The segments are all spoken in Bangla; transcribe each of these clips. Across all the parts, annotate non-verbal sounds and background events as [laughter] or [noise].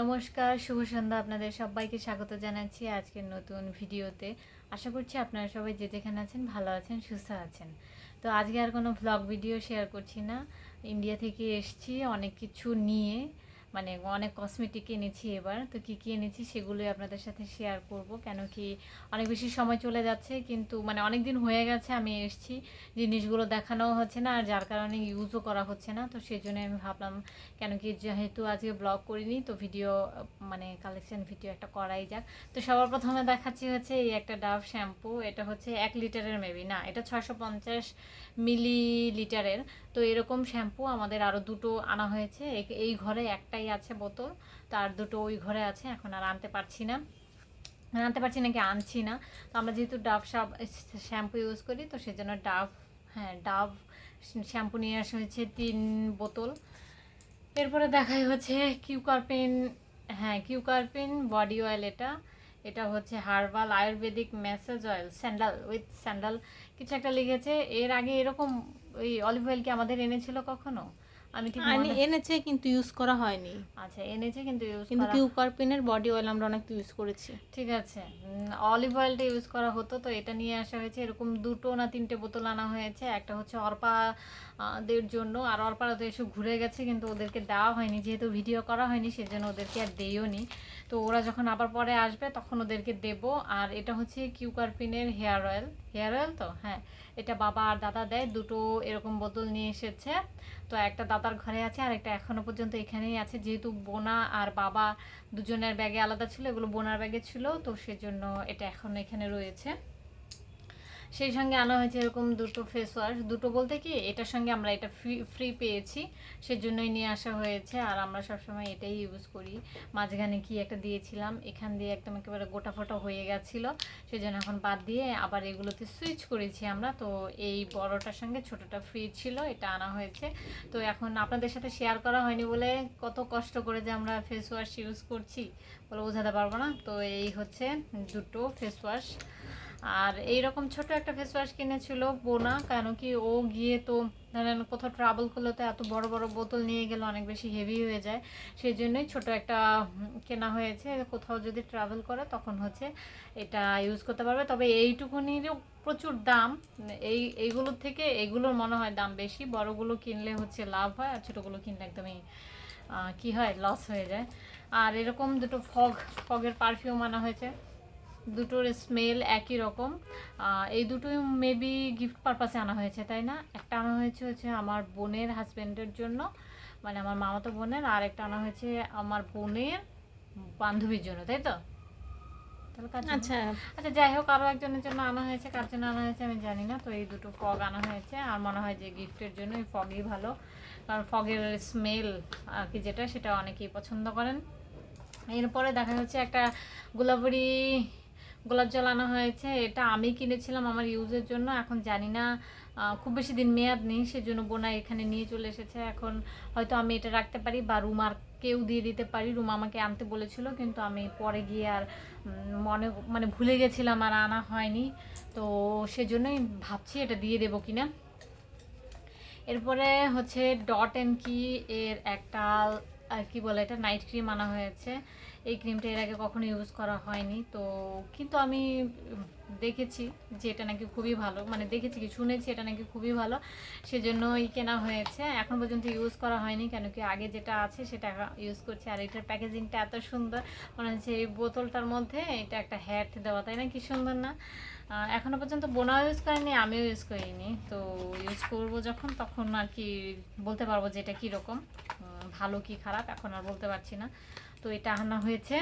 নমস্কার, শুভ সন্ধ্যা আপনাদের সবাইকে স্বাগত জানাচ্ছি আজকের নতুন ভিডিওতে। আশা করছি আপনারা সবাই যে যেখানে আছেন, ভালো আছেন, সুস্থ আছেন। তো আজকে আর কোনো ভ্লগ ভিডিও শেয়ার করছি না। ইন্ডিয়া থেকে এসছি অনেক কিছু নিয়ে। মানে অনেক কসমেটিক এনেছি এবার। তো কী কী এনেছি সেগুলোই আপনাদের সাথে শেয়ার করব। কেন কি অনেক বেশি সময় চলে যাচ্ছে, কিন্তু মানে অনেক দিন হয়ে গেছে আমি এসছি। জিনিসগুলো দেখানো হচ্ছে না, আর যার কারণে ইউজও করা হচ্ছে না। তো সেই জন্য আমি ভাবলাম, কেন কি যেহেতু আজকে ব্লগ করিনি, তো ভিডিও মানে কালেকশন ভিডিও একটা করাই যাক। তো সবার প্রথমে দেখাচ্ছি হচ্ছে এই একটা ডাভ শ্যাম্পু এটা হচ্ছে এক লিটারের মেবি না, এটা ছয়শো পঞ্চাশ মিলি লিটারের তো এরকম শ্যাম্পু আমাদের আরও দুটো আনা হয়েছে। এই ঘরে একটাই আছে বোতল। তার দুটো ওই ঘরে আছে। এখন আর আনতে পারছি না। আনতে পারছি নাকি আনছি না। তো আমরা যেহেতু ডাভ শ্যাম্পু ইউজ করি, তো সেজন্য ডাভ হ্যাঁ ডাভ শ্যাম্পু নিয়ে আসা হয়েছে তিন বোতল। এরপরে দেখাই হচ্ছে কিউকারপিন হ্যাঁ কিউকারপিন, বডি অয়েল এটা। এটা হচ্ছে herbal ayurvedic massage oil sandal with sandal. কিছু একটা লিখেছে এর আগে এরকম ওই অলিভ অয়েল কি আমাদের এনেছিল কখনো? আমি ঠিক আনি মনে- এনেছে কিন্তু ইউজ করা হয়নি। আচ্ছা এনেছে কিন্তু ইউজ কিন্তু করা কিউকারপিনের বডি অয়েল আমরা অনেক ইউজ করেছি। ঠিক আছে। অলিভ অয়েলটা ইউজ করা হতো তো এটা নিয়ে আসা হয়েছে। এরকম দুটো না তিনটে বোতল আনা হয়েছে। একটা হচ্ছে অর্পা দের জন্য। আর অর্পারা তো এসে ঘুরে গেছে, কিন্তু ওদেরকে দেওয়া হয়নি, যেহেতু ভিডিও করা হয়নি, সেজন্য ওদেরকে আর দেইও নি। তো ওরা যখন আবার পরে আসবে, তখন ওদেরকে দেবো। আর এটা হচ্ছে কিউকারপিনের হেয়ার অয়েল। হেয়ার অয়েল তো? হ্যাঁ। এটা বাবা আর দাদা দেয়, দুটো এরকম বোতল নিয়ে এসেছে। তো একটা দাদার ঘরে আছে, আর একটা এখনও পর্যন্ত এখানেই আছে। যেহেতু বোনা আর বাবা দুজনের ব্যাগে আলাদা ছিল, এগুলো বোনার ব্যাগে ছিল, তো সেজন্য এটা এখন এখানে রয়েছে। সেই সঙ্গে আনা হয়েছে এরকম দুটো ফেস ওয়াশ দুটো বলতে কি, এটার সঙ্গে আমরা এটা ফ্রি ফ্রি পেয়েছি। সেজন্যই নিয়ে আসা হয়েছে। আর আমরা সবসময় এটাই ইউজ করি। মাঝখানে কি একটা দিয়েছিলাম, এখান দিয়ে একদম একেবারে গোটা ফোটা হয়ে গেছিল। সেজন্য এখন বাদ দিয়ে আবার এগুলোতে সুইচ করেছি আমরা। তো এই বড়টার সঙ্গে ছোটটা ফ্রি ছিল, এটা আনা হয়েছে। তো এখন আপনাদের সাথে শেয়ার করা হয়নি বলে কত কষ্ট করে যে আমরা ফেস ওয়াশ ইউজ করছি, বলে বোঝাতে পারব না। তো এই হচ্ছে দুটো ফেস ওয়াশ আর এই রকম ছোট একটা ফেস ওয়াশ কিনেছিল বোনা, কেন কি ও গিয়ে তো ধরেন কোথাও ট্রাভেল করলে তো এত বড় বড় বোতল নিয়ে গেলে, অনেক বেশি হেভি হয়ে যায়। সেই জন্যই ছোট একটা কেনা হয়েছে। কোথাও যদি ট্রাভেল করে তখন হচ্ছে এটা ইউজ করতে পারবে। তবে এইটুকুনিরও প্রচুর দাম। এই, এইগুলোর থেকে এগুলোর মনে হয় দাম বেশি। বড়গুলো কিনলে হচ্ছে লাভ হয় আর ছোটোগুলো কিনলে একদমই কি হয় লস হয়ে যায়। আর এরকম দুটো ফগ ফগের পারফিউম আনা হয়েছে। দুটোর স্মেল একই রকম। এই দুটোই মেবি গিফট পারপাসে আনা হয়েছে তাই না? একটা আনা হয়েছে হচ্ছে আমার বোনের হাজব্যান্ডের জন্য মানে আমার মামাতো বোনের আর একটা আনা হয়েছে আমার বোনের বান্ধবীর জন্য তাই তো? আচ্ছা। আচ্ছা যাই হোক আরও একজনের জন্য আনা হয়েছে কার জন্য আনা হয়েছে আমি জানি না তো এই দুটো ফগ আনা হয়েছে আর মনে হয় যে গিফটের জন্য এই ফগই ভালো কারণ ফগের স্মেল আর কি যেটা সেটা অনেকেই পছন্দ করেন। এরপরে দেখা যাচ্ছে একটা গোলাপরি গোলাপ জল আনা হয়েছে, এটা আমি কিনেছিলাম আমার ইউজের জন্য, এখন জানি না খুব বেশি দিন মেয়াদ নেই, সেজন্য বোনা এখানে নিয়ে চলে এসেছে, এখন হয়তো আমি এটা রাখতে পারি বা রুমার কেউ দিয়ে দিতে পারি, রুম আমাকে আনতে বলেছিল, কিন্তু আমি পরে গিয়ে আর মনে মানে ভুলে গেছিলাম আর আনা হয়নি, তো সেজন্যই ভাবছি এটা দিয়ে দেবো কিনা। এরপরে হচ্ছে ডট অ্যান্ড কি এর একটা কি বলে এটা, নাইট ক্রিম আনা হয়েছে এই ক্রিমটা এর আগে কখনো ইউজ করা হয়নি। তো কিন্তু আমি দেখেছি যে এটা নাকি খুবই ভালো। মানে দেখেছি কি, শুনেছি এটা নাকি খুবই ভালো। সেজন্যই কেনা হয়েছে। এখন পর্যন্ত ইউজ করা হয়নি, কেন কি আগে যেটা আছে সেটা ইউজ করছি। আর এটার প্যাকেজিংটা এত সুন্দর। মনে হচ্ছে এই বোতলটার মধ্যে এটা একটা হ্যাট দেওয়া, তাই না? কি সুন্দর না? এখনও পর্যন্ত বোনাও ইউজ করিনি, আমিও ইউজ করিনি। তো ইউজ করব যখন, তখন আর কি বলতে পারব যে এটা কীরকম। ভালো কি খারাপ, এখন আর বলতে পারছি না। তো এটা আনা হয়েছে।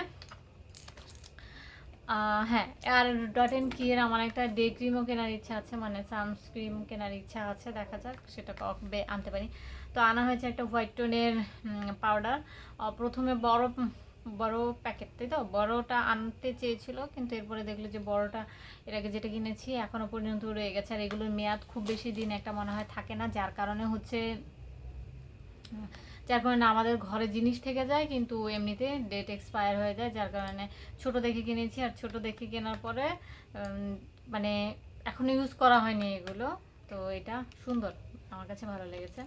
হ্যাঁ আর ডট এন কি এর আমার একটা ডে ক্রিমও কেনার ইচ্ছা আছে মানে সানস্ক্রিম কেনার ইচ্ছা আছে, দেখা যাক, সেটা কবে আনতে পারি। তো আনা হয়েছে একটা হোয়াইট টোনের পাউডার প্রথমে বড় বড় প্যাকেট তাই তো? বড়টা আনতে চেয়েছিল, কিন্তু এরপরে দেখল যে বড়টা এর আগে যেটা কিনেছি এখনও পর্যন্ত রয়ে গেছে। আর এগুলোর মেয়াদ খুব বেশি দিন একটা মনে হয় থাকে না, যার কারণে হচ্ছে যার কারণে আমাদের ঘরে জিনিস থেকে যায়, কিন্তু এমনিতে ডেট এক্সপায়ার হয়ে যায়, যার কারণে ছোট দেখে কিনেছি আর ছোট দেখে কেনার পরে মানে এখনও ইউজ করা হয়নি এগুলো। তো এটা সুন্দর, আমার কাছে ভালো লেগেছে।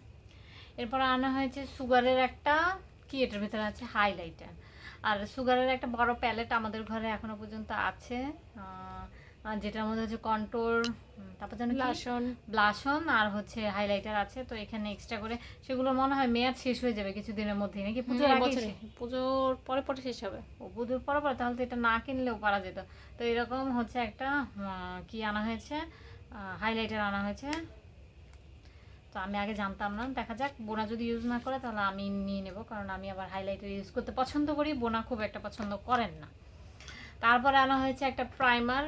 এরপর আনা হয়েছে সুগারের একটা, কি এটার ভিতরে আছে? হাইলাইটার আর সুগারের একটা বড় প্যালেট আমাদের ঘরে এখনও পর্যন্ত আছে। আর যেটার মধ্যে হচ্ছে কন্ট্রোল তারপর যেন লাসন ব্লাশন আর হচ্ছে হাইলাইটার আছে তো এখানে এক্সট্রা করে সেগুলো মনে হয় মেয়াদ শেষ হয়ে যাবে কিছুদিনের মধ্যেই নাকি পুজোর হ্যাঁ, আগে বছরে। পুজোর পরে পরে শেষ হবে। ও পুজোর পরে পরে? তাহলে তো এটা না কিনলেও পারা যেত। তো এরকম হচ্ছে একটা কি আনা হয়েছে? হাইলাইটার আনা হয়েছে। তো আমি আগে জানতাম না দেখা যাক। বোনা যদি ইউজ না করে তাহলে আমি নিয়ে নেব কারণ আমি আবার হাইলাইটার ইউজ করতে পছন্দ করি। বোনা খুব একটা পছন্দ করেন না। তারপরে আনা হয়েছে একটা প্রাইমার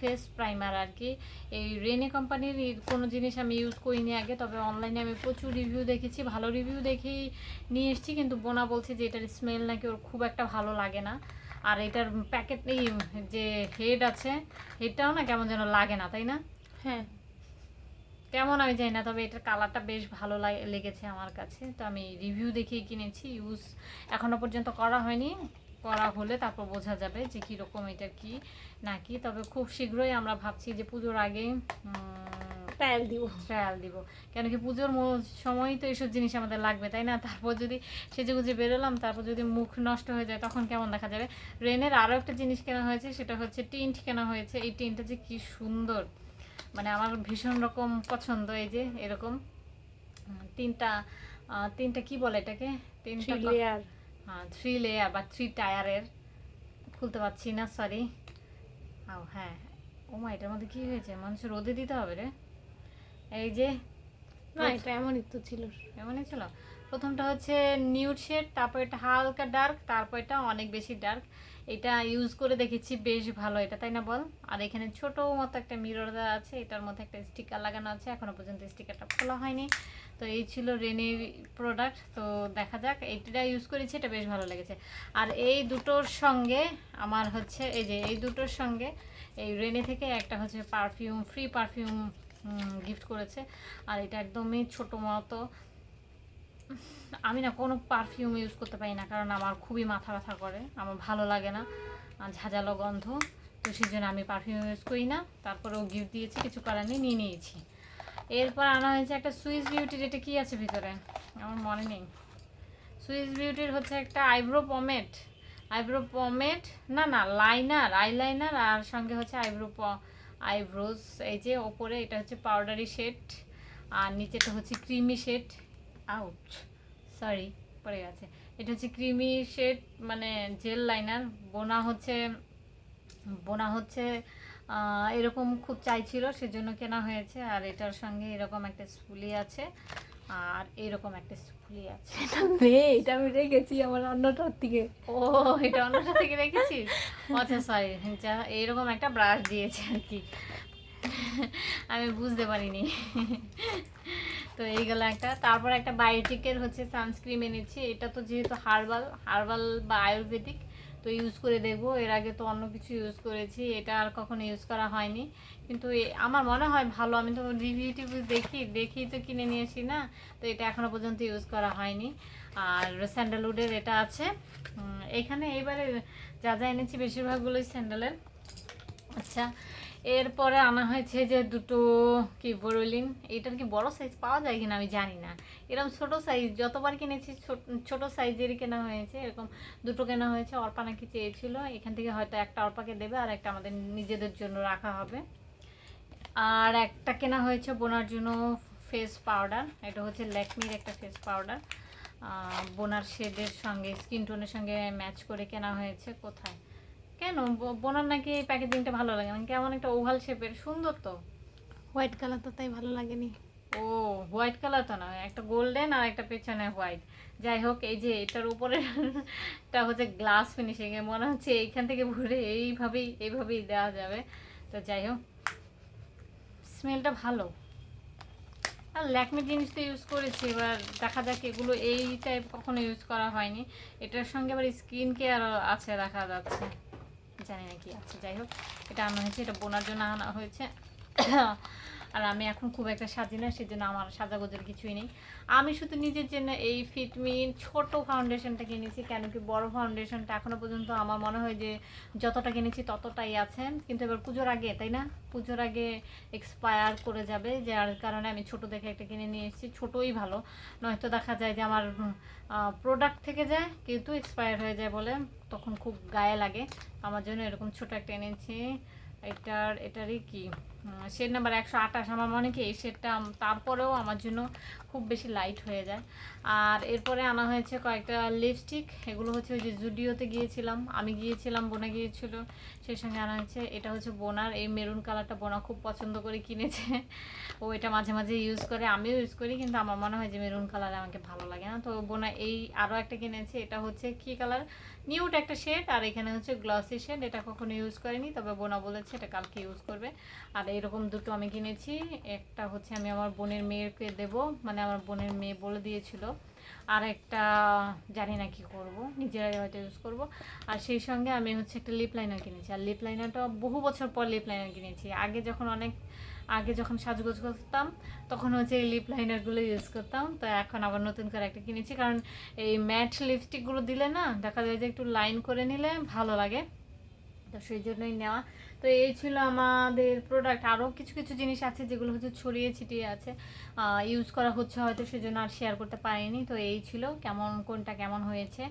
ফেস প্রাইমার আর কি এই রেনে কোম্পানির কোনো জিনিস আমি ইউজ করিনি আগে তবে অনলাইনে আমি প্রচুর রিভিউ দেখেছি ভালো রিভিউ দেখেই নিয়ে এসেছি কিন্তু বোনা বলছে যে এটার স্মেল নাকি ওর খুব একটা ভালো লাগে না। আর এটার প্যাকেট এই যে হেড আছে হেডটাও না কেমন যেন লাগে না তাই না? হ্যাঁ। কেমন আমি জানি না তবে এটার কালারটা বেশ ভালো লাগে- লেগেছে আমার কাছে। তো আমি রিভিউ দেখেই কিনেছি ইউজ এখনও পর্যন্ত করা হয়নি। করা হলে তারপর বোঝা যাবে যে কীরকম এটা কি না কি। তবে খুব শীঘ্রই আমরা ভাবছি যে পুজোর আগে ট্রায়াল দিব। ট্রায়াল দিব। কেন কি পুজোর সময়ই তো এইসব জিনিস আমাদের লাগবে তাই না? তারপর যদি সেজে গুজে বেরোলাম তারপর যদি মুখ নষ্ট হয়ে যায় তখন কেমন দেখা যাবে? রেনের আরও একটা জিনিস কেনা হয়েছে সেটা হচ্ছে টিন্ট কেনা হয়েছে। এই টিনটা যে কি সুন্দর। মানে আমার ভীষণ রকম পছন্দ এই যে এরকম। তিনটা তিনটা কি বলে এটাকে? তিনটা থ্রি লেয়ার বা থ্রি টায়ারের খুলতে পারছি না সরি ও হ্যাঁ। ও মা এটার মধ্যে কি হয়েছে? মানুষের রোদে দিতে হবে রে। এই যে না এটা এমনই তো ছিল। এমনই ছিল। প্রথমটা হচ্ছে নিউড শেড তারপর এটা হালকা ডার্ক তারপর এটা অনেক বেশি ডার্ক এটা ইউজ করে দেখেছি, বেশ ভালো। এটা তাই না বল? আর এখানে ছোট মতো একটা মিরর দেওয়া আছে, এটার মধ্যে একটা স্টিকার লাগানো আছে, এখনও পর্যন্ত স্টিকারটা খোলা হয়নি। তো এই ছিল রেনে প্রোডাক্ট তো দেখা যাক এইটা ইউজ করেছি, এটা বেশ ভালো লেগেছে। আর এই দুটোর সঙ্গে আমার হচ্ছে, এই যে এই দুটোর সঙ্গে এই রেনে থেকে একটা হচ্ছে পারফিউম ফ্রি পারফিউম গিফট করেছে। আর এটা একদমই ছোট মতো আমি না কোনো পারফিউম ইউজ করতে পারি না, কারণ আমার খুবই মাথা ব্যথা করে, আমার ভালো লাগে না ঝাঁঝালো গন্ধ, তো সেই জন্য আমি পারফিউম ইউজ করি না, তারপরেও গিফট দিয়েছি, কিছু করার নেই, নিয়ে নিয়েছি। এরপর আনা হয়েছে একটা সুইস বিউটির এটা কী আছে ভিতরে? আমার মনে নেই। সুইস বিউটির হচ্ছে একটা আইব্রো পমেট আইব্রো পমেট না না লাইনার আইলাইনার আর সঙ্গে হচ্ছে আইব্রো প আইব্রোজ এই যে ওপরে এটা হচ্ছে পাউডারি শেড আর নিচেটা হচ্ছে ক্রিমি শেড আউট সরি পড়ে গেছে। এটা হচ্ছে ক্রিমি শেড মানে জেল লাইনার। বোনা হচ্ছে বোনা হচ্ছে এরকম খুব চাইছিল সেজন্য কেনা হয়েছে। আর এটার সঙ্গে এরকম একটা স্পুলি আছে। আর এরকম একটা স্পুলি আছে। এটা নেই এটা আমি রেখেছি আমার অন্যটার থেকে। ও এটা অন্যটা থেকে রেখেছিস? আচ্ছা সরি যা এরকম একটা ব্রাশ দিয়েছে আর কি। [laughs] আমি বুঝতে পারিনি। তো এই এইগুলো একটা। তারপর একটা বায়োটিকের হচ্ছে সানস্ক্রিন এনেছি। এটা তো যেহেতু হার্বাল হার্বাল বা আয়ুর্বেদিক তো ইউজ করে দেখব। এর আগে তো অন্য কিছু ইউজ করেছি। এটা আর কখনো ইউজ করা হয়নি। কিন্তু আমার মনে হয় ভালো। আমি তো রিভিউ টিভিউ দেখি দেখি তো কিনে নিয়ে আসি না। তো এটা এখনও পর্যন্ত ইউজ করা হয়নি। আর স্যান্ডেলউডের এটা আছে। এখানে এবারে যা যা এনেছি বেশিরভাগগুলোই স্যান্ডেলের আচ্ছা এরপরে আনা হয়েছে যে দুটো কি বোরোলিন এটার কি বড় সাইজ পাওয়া যায় কিনা আমি জানি না। এরকম ছোট সাইজ যতবার কিনেছি ছোট- সাইজেরই কেনা হয়েছে। এরকম দুটো কেনা হয়েছে। অর্পা নাকি চেয়েছিল। এখান থেকে হয়তো একটা অর্পাকে দেবে আর একটা আমাদের নিজেদের জন্য রাখা হবে। আর একটা কেনা হয়েছে বোনার জন্য ফেস পাউডার এটা হচ্ছে ল্যাকমির একটা ফেস পাউডার বোনার শেডের সঙ্গে স্কিন টোনের সঙ্গে ম্যাচ করে কেনা হয়েছে। কোথায়? কেন? বোনার নাকি এই প্যাকেজিংটা ভালো লাগে? মানে কেমন একটা ওভাল শেপের সুন্দর তো। হোয়াইট কালার তো তাই ভালো লাগেনি। ও হোয়াইট কালার তো না। একটা গোল্ডেন আর একটা পেছনে হোয়াইট যাই হোক এই যে এটার উপরে [laughs] টা হচ্ছে গ্লাস ফিনিশিং এ। মনে হচ্ছে এইখান থেকে ভরে এইভাবেই এইভাবেই দেওয়া যাবে। তো যাই হোক স্মেলটা ভালো। আর ল্যাকমি জিনিস তো ইউজ করেছি। এবার দেখা যাক এগুলো এই টাইপ কখনো ইউজ করা হয়নি। এটার সঙ্গে আবার স্কিন কেয়ার আছে দেখা যাচ্ছে। জানি না কি আছে। যাই হোক এটা আনা হয়েছে এটা বোনার জন্য আনা হয়েছে। আর আমি এখন খুব একটা সাজি না, সেজন্য আমার সাজাগোজের কিছুই নেই। আমি শুধু নিজের জন্য এই ফিটমিন ছোট ফাউন্ডেশনটা কিনেছি, কেন কি বড় ফাউন্ডেশনটা এখনও পর্যন্ত আমার মনে হয় যে যতটা কিনেছি ততটাই আছে। কিন্তু এবার পুজোর আগে, তাই না? পুজোর আগে এক্সপায়ার করে যাবে, যার কারণে আমি ছোট দেখে একটা কিনে নিয়ে এসেছি। ছোটোই ভালো, নয়তো দেখা যায় যে আমার প্রোডাক্ট থেকে যায়, কিন্তু এক্সপায়ার হয়ে যায় বলে তখন খুব গায়ে লাগে। আমার জন্য এরকম ছোট একটা এনেছি, এটার, এটারই কি? শেড নাম্বার একশো আঠাশ আমার মনে কি এই শেডটা তারপরেও আমার জন্য খুব বেশি লাইট হয়ে যায়। আর এরপরে আনা হয়েছে কয়েকটা লিপস্টিক এগুলো হচ্ছে ওই যে জুডিওতে গিয়েছিলাম, আমি গিয়েছিলাম, বোনা গিয়েছিল, সেই সঙ্গে আনা হয়েছে, এটা হচ্ছে বোনার, এই মেরুন কালারটা বোনা খুব পছন্দ করে কিনেছে। ও এটা মাঝে মাঝে ইউজ করে, আমিও ইউজ করি, কিন্তু আমার মনে হয় যে মেরুন কালার আমাকে ভালো লাগে না। তো বোনা এই আরও একটা কিনেছে, এটা হচ্ছে কি কালার নিউট একটা শেড আর এখানে হচ্ছে গ্লসি শেড এটা কখনো ইউজ করিনি, তবে বোনা বলেছে এটা কালকে ইউজ করবে। আর এরকম দুটো আমি কিনেছি। একটা হচ্ছে আমি আমার বোনের মেয়েকে দেব মানে আমার বোনের মেয়ে বলে দিয়েছিল। আর একটা জানি না কি করব নিজেরাই হয়তো ইউজ করব। আর সেই সঙ্গে আমি হচ্ছে একটা লিপ লাইনার কিনেছি। আর লিপ লাইনারটা বহু বছর পর লিপ লাইনার কিনেছি। আগে যখন অনেক, আগে যখন সাজগোজ করতাম, তখন হচ্ছে এই লিপ লাইনারগুলো ইউজ করতাম। তো এখন আবার নতুন করে একটা কিনেছি। কারণ এই ম্যাট লিপস্টিকগুলো দিলে না, দেখা যায় যে একটু লাইন করে নিলে ভালো লাগে। তো সেই জন্যই নেওয়া। তো এই ছিল আমাদের প্রোডাক্ট আরও কিছু কিছু জিনিস আছে যেগুলো হচ্ছে ছড়িয়ে ছিটিয়ে আছে। ইউজ করা হচ্ছে হয়তো সেজন্য আর শেয়ার করতে পারিনি। তো এই ছিল কেমন, কোনটা কেমন হয়েছে?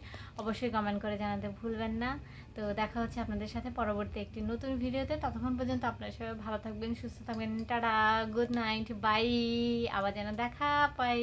অবশ্যই কমেন্ট করে জানাতে ভুলবেন না। তো দেখা হচ্ছে আপনাদের সাথে পরবর্তী একটি নতুন ভিডিওতে। ততক্ষণ পর্যন্ত আপনারা সবাই ভালো থাকবেন, সুস্থ থাকবেন। টাটা গুড নাইট বাই আবার যেন দেখা পাই